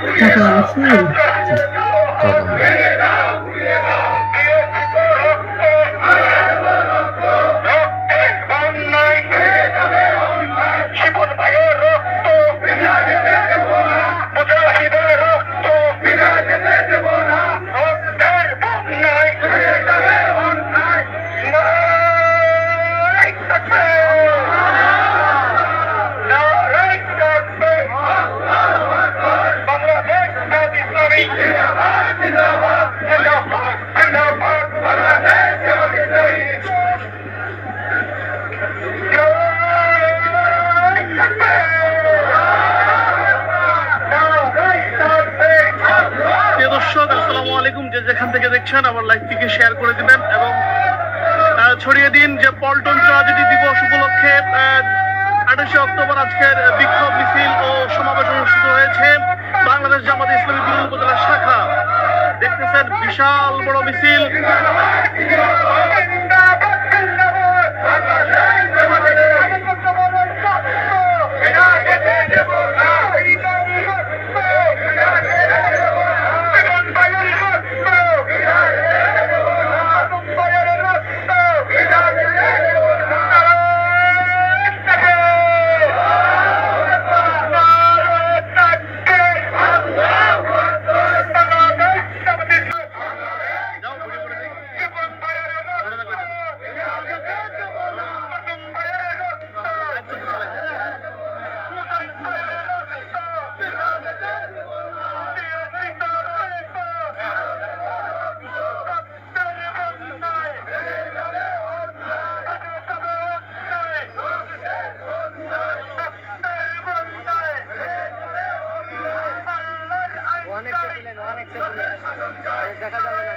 Tapi 人 দর্শক, আসসালামু আলাইকুম। যে যেখান থেকে দেখছেন, আমার লাইভটিকে শেয়ার করে দিবেন এবং ছড়িয়ে দিন যে পল্টন ট্রাজেডি দিবস উপলক্ষে আঠাশে অক্টোবর আজকের বিক্ষোভ মিছিল ও বিশাল বড় মিছিল। দেখা যাবে